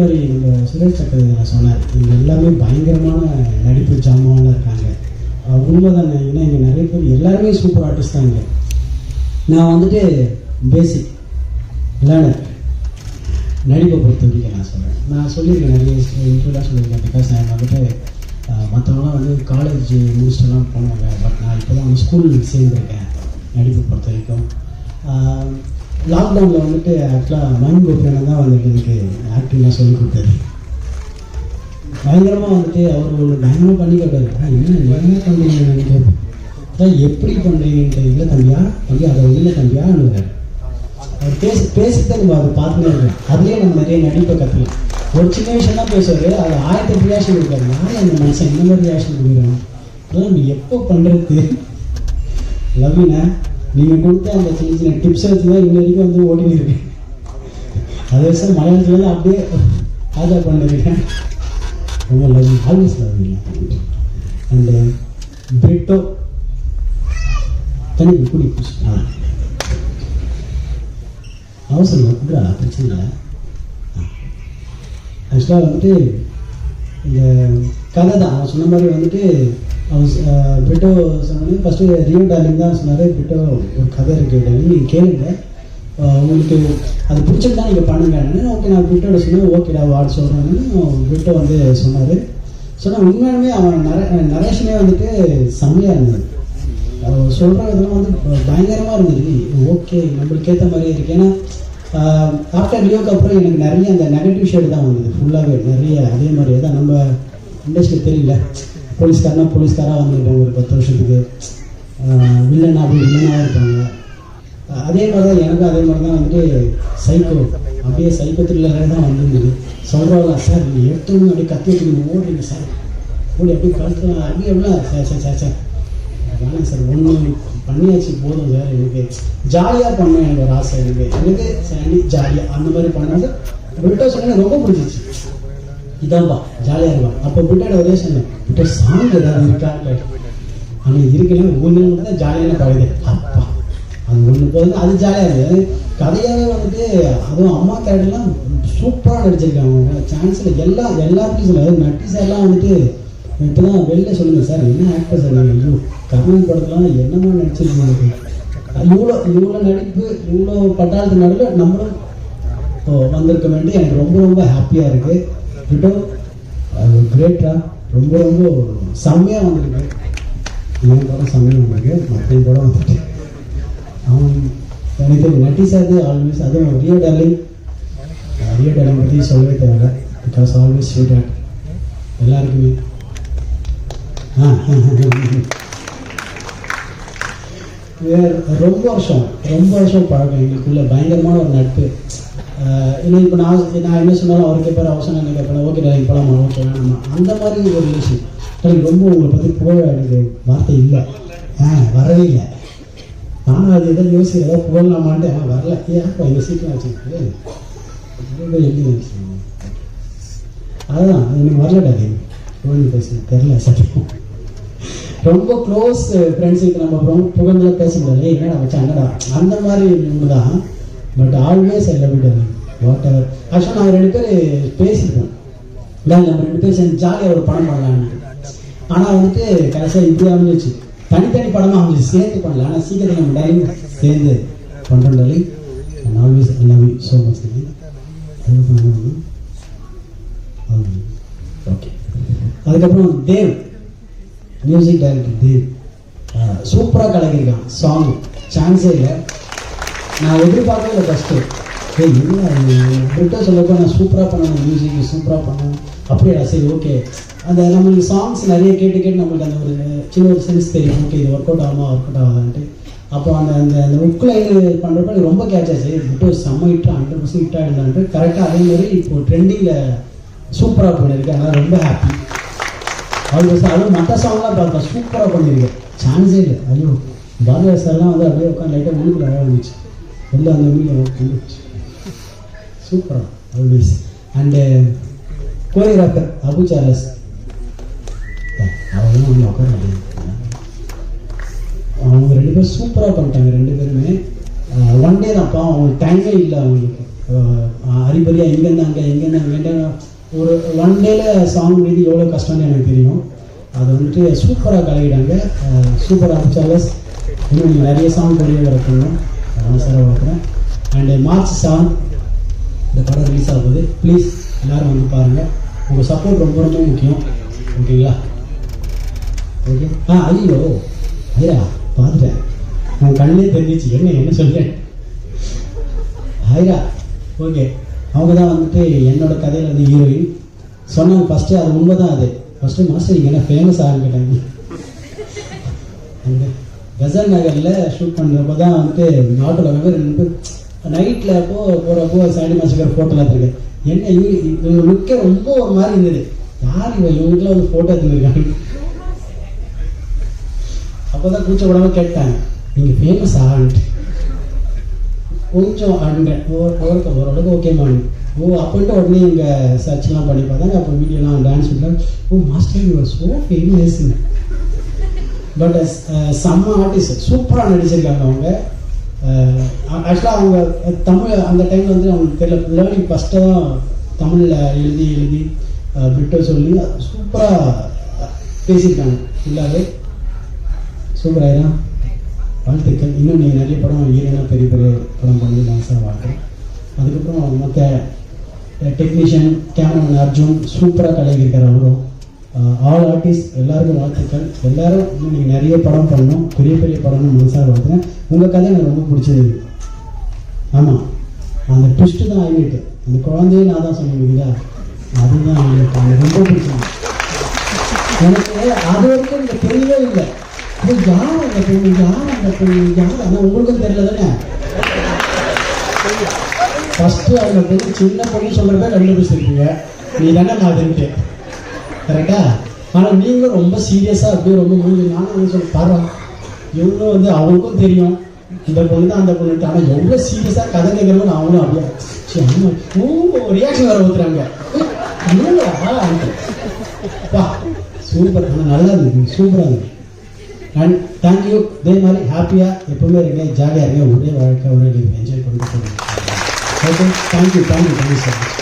மாதிரி இந்த சுரேஷ் சக்கரவர்த்தி சொன்னார் இங்கே எல்லாமே பயங்கரமான நடிப்பு ஜாமான்லாம் இருக்காங்க. உண்மைதானே? ஏன்னா இங்கே நிறைய பேர் எல்லாருமே சூப்பர் ஆர்டிஸ்ட் தாங்க. நான் வந்துட்டு பேசிக் லேர்னர் நடிப்பை பொறுத்த வரைக்கும் நான் சொல்கிறேன் நான் சொல்லியிருக்கேன் நிறைய இன்டர்வியூலாம் சொல்லியிருக்கேன். பிகாஸ் நான் வந்துட்டு மற்றவங்களாம் வந்து காலேஜ் முடிச்சுட்டுலாம் போனாங்க. பட் நான் இப்போ தான் வந்து ஸ்கூல் சேர்ந்துருக்கேன் நடிப்பை பொறுத்த வரைக்கும். லாக்டவுனில் வந்துட்டு ஆக்சுவலாக மண் கோபியனை தான் வந்துட்டு எனக்கு ஆக்டிங்லாம் சொல்லி கொடுத்தாரு. பயங்கரமாக வந்துட்டு அவர் ஒரு பயங்கரமாக பண்ணி கேட்டார் என்ன என்ன பண்ணுறீங்க நீங்கள் அதான் எப்படி பண்ணுறீங்கன்ற இல்லை தம்பியா? தம்பி அதை இல்லை தம்பியான்னு அவர் பேசி பேசிட்டு நம்ம அதை பார்த்துனே இருக்கேன் அதுலேயே நம்ம நிறைய நடிப்பை கற்றுக்கலாம் ஒரு சின்ன விஷயம் தான் பேசுவார். அது ஆயிரத்தி ரியாக்ஷன் கொடுக்காரு நான் அந்த மனுஷன்? இந்த மாதிரி ரியாக்ஷன் கொடுக்குறேன் அதெல்லாம் நம்ம எப்போ பண்ணுறது லவ்வினா நீங்கள் கொடுத்த அந்த சின்ன சின்ன டிப்ஸ் வச்சு தான் இன்ன வரைக்கும் வந்து ஓடினு இருக்கு. அதே வருஷம் மலையாளத்துல அப்படியே ஆதார் பண்ணிருக்கேன் ரொம்ப love always love and Brito தனி குடி ஆ. அவசரம் இருக்குடா பிரச்சனை இல்லை. ஆக்சுவலாக வந்துட்டு இந்த கதை தான். அவன் சொன்ன மாதிரி வந்துட்டு அவர் பிட்டோ சொன்னோடனே ஃபஸ்ட்டு ரியோ டார்லிங் தான் சொன்னார். பிட்டோ ஒரு கதை இருக்குது டார்லிங். நீங்கள் கேளுங்க. உங்களுக்கு அது பிடிச்சிருந்தா நீங்கள் பண்ணுங்கன்னு ஓகே நான் பிட்டோட சொன்னேன். ஓகேடா வாட் சொல்கிறேன்னு பிட்டோ வந்து சொன்னார். சொன்னால் உண்மையாலுமே அவன் நர நரேஷனே வந்துட்டு செம்மையாக இருந்தது. அவர் சொல்கிற விதமாக வந்து பயங்கரமாக இருந்தது. ஓகே நம்மளுக்கு ஏற்ற மாதிரி இருக்குது ஏன்னா ஆஃப்டர் ரியோக்கு அப்புறம் எனக்கு நிறைய அந்த நெகட்டிவ் ஷேடு தான் வந்தது. ஃபுல்லாகவே நிறைய. அதே மாதிரி தான் நம்ம இண்டஸ்ட்ரி தெரியல போலீஸ்காரனா போலீஸ்காராக வந்துருப்பாங்க ஒரு பத்து வருஷத்துக்கு வில்லனா அப்படி வில்லனாக இருப்பாங்க. அதே மாதிரி தான் எனக்கும் அதே மாதிரி தான் வந்துட்டு சைக்கோ அப்படியே சைக்கோ த்ரில்லராக தான் வந்திருந்தது. சொல்கிறவங்க சார் நீங்கள் எடுத்தோன்னு அப்படியே கத்தி வச்சுக்கணும் ஓடுறீங்க சார். ஓடி அப்படியே கழுத்து அப்படியே எவ்வளோ சார் சார் சார் சார். வேணாம் சார் ஒன்று பண்ணியாச்சு போதும் சார் எனக்கு. ஜாலியாக பண்ணணும் எனக்கு ஒரு ஆசை எனக்கு. எனக்கு சரி ஜாலியாக அந்த மாதிரி பண்ணாங்க விட்டோ சொன்னேன் ரொம்ப பிடிச்சிச்சு இதான்பா ஜாலியாக இருப்பா அப்போ பிரிட்டோட ஒரே சொன்னேன் பிரிட்டோ சாங் ஏதாவது இருக்கா? ஆனால் இருக்கல ஒன்று மட்டும் தான் ஜாலியான பாடுது அப்பா அது ஒன்று போதும் அது ஜாலியாக இருக்குது. கதையாகவே வந்துட்டு அதுவும் அம்மா கேரக்டர்லாம் சூப்பராக நடிச்சிருக்காங்க. சான்ஸில் எல்லா எல்லாருக்கும் சொல்ல நட்டி சார்லாம் வந்துட்டு இப்போ தான் வெளில சொல்லுங்கள் சார் என்ன ஆக்டர் சார் நாங்கள் ஐயோ கர்ணன் படத்துலாம் என்னமா நடிச்சிருக்காங்க இவ்வளோ இவ்வளோ நடிப்பு இவ்வளோ பட்டாளத்து நடுவில் நம்மளும் வந்திருக்க வேண்டி எனக்கு ரொம்ப ரொம்ப ஹாப்பியாக இருக்குது விட்டோ கிரேட்டா ரொம்ப ரொம்ப செம்மையாக வந்திருக்கு. என் படம் செம்மையாக வந்திருக்கு. மற்ற படம் வந்துட்டு அவன் எனக்கு தெரியும் நட்டி சார் ஆல்வேஸ் அதுவும் ரியோ டார்லிங் ரியோ டார்லிங் பற்றி சொல்லவே தேவையில்ல. பிகாஸ் ஆல்வேஸ் ஸ்வீட் ஆக்ட் எல்லாருக்குமே. ஆ. ரொம்ப வருஷம் ரொம்ப வருஷம் பழக்கம் எங்களுக்குள்ள. பயங்கரமான ஒரு நட்பு. ஆஹ் இப்போ நான் நான் என்ன சொன்னாலும் அவர் கேட்பார் அவசரம் என்ன கேட்பேன் ஓகே டா போலாமா? ஓகே வேணாமா? அந்த மாதிரி ஒரு ரிலேஷன் எனக்கு ரொம்ப உங்களை பற்றி புகழ எனக்கு வார்த்தை இல்லை. ஆ வரவே இல்லை. நானும் அது எதாவது யோசி ஏதாவது புகழலாமான்ட்டு ஆ வரல. ஏன் இந்த சீக்கிரம் வச்சுருக்கு எழுதி அதுதான் எனக்கு வரல டாலிங் புகழ் பேசுகிறேன் தெரில சட்டம் ரொம்ப eh, க்ளோஸ் ஃப்ரெண்ட்ஸுக்கு நம்ம ரொம்ப புகழ்ந்துலாம் பேச முடியாது "ஏய், என்னடா வச்சா என்னடா? அந்த மாதிரி ஒன்று தான் but always I love it whatever ஆக்சுவலாக நாங்கள் ரெண்டு பேர் பேசியிருக்கோம் இல்லை நம்ம ரெண்டு பேர் சேர்ந்து ஜாலியாக ஒரு படம் பண்ணலான்னு ஆனால் வந்துட்டு கடைசியாக இப்படி அமைஞ்சிச்சு தனித்தனி படமாக அமைஞ்சு சேர்ந்து பண்ணல. ஆனால் சீக்கிரத்தில் நம்ம டைம் சேர்ந்து பண்ணுறோம் and always I love you so much okay அதுக்கப்புறம் தேவ். மியூசிக் டைரக்டர் தேவ் சூப்பராக கலக்கியிருக்கான். சாங் சான்ஸே இல்லை. நான் எதிர்பார்க்கவே இல்லை ஃபஸ்ட்டு ஏய் என்ன பிரிட்டா சொல்லப்போ நான் சூப்பராக பண்ணணும். மியூசிக் சூப்பராக பண்ணணும். அப்படியா? சரி ஓகே அந்த நம்மளுக்கு சாங்ஸ் நிறைய கேட்டு கேட்டு நம்மளுக்கு அந்த ஒரு சின்ன ஒரு சென்ஸ் தெரியும். ஓகே இது ஒர்க் அவுட் ஆகுமா? ஒர்க் அவுட் ஆகாதான்ட்டு. அப்போ அந்த அந்த அந்த உக்கில் இது பண்ணுறப்ப எனக்கு ரொம்ப கேட்ச் ஆச்சு. பிட்டு செம்ம ஹிட்டாக ஹண்ட்ரட் பர்சன்ட் ஹிட்டாக இருந்தான்ட்டு கரெக்டாக அதே மாதிரி இப்போது ட்ரெண்டிங்கில் சூப்பராக போயிருக்கு அதனால் ரொம்ப ஹாப்பி ஆல்வேஸ் அதுவும் மற்ற சாங்லாம் பார்த்தா சூப்பராக பண்ணியிருக்கேன் சான்ஸே இல்லை. ஐயோ பாரதிய சார்லாம் வந்து அப்படியே உட்காந்து லைட்டாக உள்ளுக்குள்ள அழகாக இருந்துச்சு வெளில அந்த மீன் சூப்பராக always and choreographer Abu Charles அவங்க வந்து உட்கார அவங்க ரெண்டு பேரும் சூப்பராக பண்ணிட்டாங்க ரெண்டு பேருமே. ஒன் டே தான்ப்பா அவங்களுக்கு டைமே இல்லை அவங்களுக்கு. அரிபரியாக இங்கேருந்து அங்கே இங்கேருந்து அங்கே. ஒரு ஒன் டேல சாங் மீது எவ்வளோ கஷ்டம்னு எனக்கு தெரியும். அது வந்துட்டு சூப்பராக கலகிட்டாங்க சூப்பராக அபிச்சாலஸ் இன்னும் நீங்கள் நிறைய சாங் கொரிய வரக்கணும் நான் பார்க்குறேன். அண்டு மார்ச் செவன் இந்த படம் ரிலீஸ் ஆக போகுது ப்ளீஸ் எல்லாரும் வந்து பாருங்கள் உங்கள் சப்போர்ட் ரொம்ப ரொம்ப முக்கியம். ஓகேங்களா? ஓகே. ஆ ஐயோ ஐயா பார்த்துட்டேன். உன் கண்ணே தெரிஞ்சிச்சு. என்ன என்ன சொல்கிறேன் ஐயா ஓகே. அவங்க தான் வந்துட்டு என்னோட கதையில் வந்து ஹீரோயின் சொன்னாங்க ஃபஸ்ட்டு அது உண்மை தான் அது. ஃபஸ்ட்டு மாஸ்டர் நீங்கள் என்ன ஃபேமஸ் ஆகுன்னு கேட்டாங்க அந்த கசல் நகரில் ஷூட் பண்ணுறப்போ தான் வந்துட்டு ஆட்டோவில் வந்து ரெண்டு நைட்டில் அப்போ போகிறப்போ சாண்டி மாஸ்டர் ஃபோட்டோலாம் எடுத்துருக்கேன் என்ன இவங்க இவங்க லுக்கே ரொம்ப ஒரு மாதிரி இருந்தது. யார் இவன் இவங்களுக்குலாம் வந்து ஃபோட்டோ எடுத்துருக்காங்க. அப்போ தான் கூச்சப்படாமல் கேட்டாங்க. நீங்கள் ஃபேமஸ் ஆகிட்டு கொஞ்சம் அண்ட் ஓரளவுக்கு ஓரளவுக்கு ஓகே மாணி. ஓ அப்படின்ட்டு உடனே இங்கே சர்ச்லாம் பண்ணி பார்த்தாங்க அப்போ வீடியோலாம் டான்ஸ் பண்ணுறாங்க ஓ master you so famous but செம்ம ஆர்டிஸ்ட் சூப்பராக நடிச்சிருக்காங்க அவங்க. Uh, ஆக்சுவலாக அவங்க uh, தமிழ் அந்த டைமில் வந்து அவங்களுக்கு தெரியல. லேர்னிங் ஃபஸ்ட்டு தான் தமிழில் எழுதி எழுதி uh, பிட்டோ சொல்லி சூப்பராக பேசியிருக்காங்க. ஃபுல்லாகவே சூப்பராக ஆயிரா வாழ்த்துக்கள். இன்னும் நீங்கள் நிறைய படம் ஹீரோனா பெரிய பெரிய படம் பண்ணி சார் வாழ்க்கேன் அதுக்கப்புறம் மற்ற டெக்னீஷியன் கேமராமேன் அர்ஜுன் சூப்பராக கலகியிருக்கார் அவரும். ஆல் ஆர்டிஸ்ட் எல்லாருக்கும் வாழ்த்துக்கள். எல்லாரும் இன்னும் நீங்கள் நிறைய படம் பண்ணணும். பெரிய பெரிய படம்னு மனசாக வாழ்த்துறேன் உங்கள் கதை எனக்கு ரொம்ப பிடிச்சது. ஆமாம் அந்த ட்விஸ்ட்டு தான் ஆகிட்டு அந்த குழந்தையே நான் தான் சொன்னீங்களா அதுதான் எனக்கு எனக்கு ரொம்ப பிடிச்சது. எனக்கு அது வரைக்கும் இந்த தெரியவே இல்லை இது யார் அந்த பொண்ணு? யார் அந்த யார்? ஆனால் உங்களுக்கும் தெரியல தானே? ஃபஸ்ட்டு அவங்க பொண்ணு சின்ன பொண்ணு சொல்கிறத கண்டுபிடிச்சிருக்கீங்க நீ தானே மாதிரிட்டு கரெக்டா ஆனால் நீங்களும் ரொம்ப சீரியஸாக அப்படியே ரொம்ப மூஞ்சி நானும் வந்து சொல்லி பாருவோம் இவங்களும் வந்து அவங்களுக்கும் தெரியும். இந்த பொண்ணு தான் அந்த பொண்ணு ஆனால் எவ்வளோ சீரியஸாக கதை கேட்குறவங்க அவங்களும் அப்படியே ஓ ரியாக்ஷன் வர ஊற்றுறாங்க சூப்பர். ஆனால் நல்லா இருந்தது சூப்பராக இருந்தது. அண்ட் தேங்க்யூ இதே மாதிரி ஹாப்பியாக எப்பவுமே இருங்க ஜாலியாக இருங்க. ஒரே வாழ்க்கை ஒரே என்ஜாய் பண்ணிட்டு okay thank you thank you thank you sir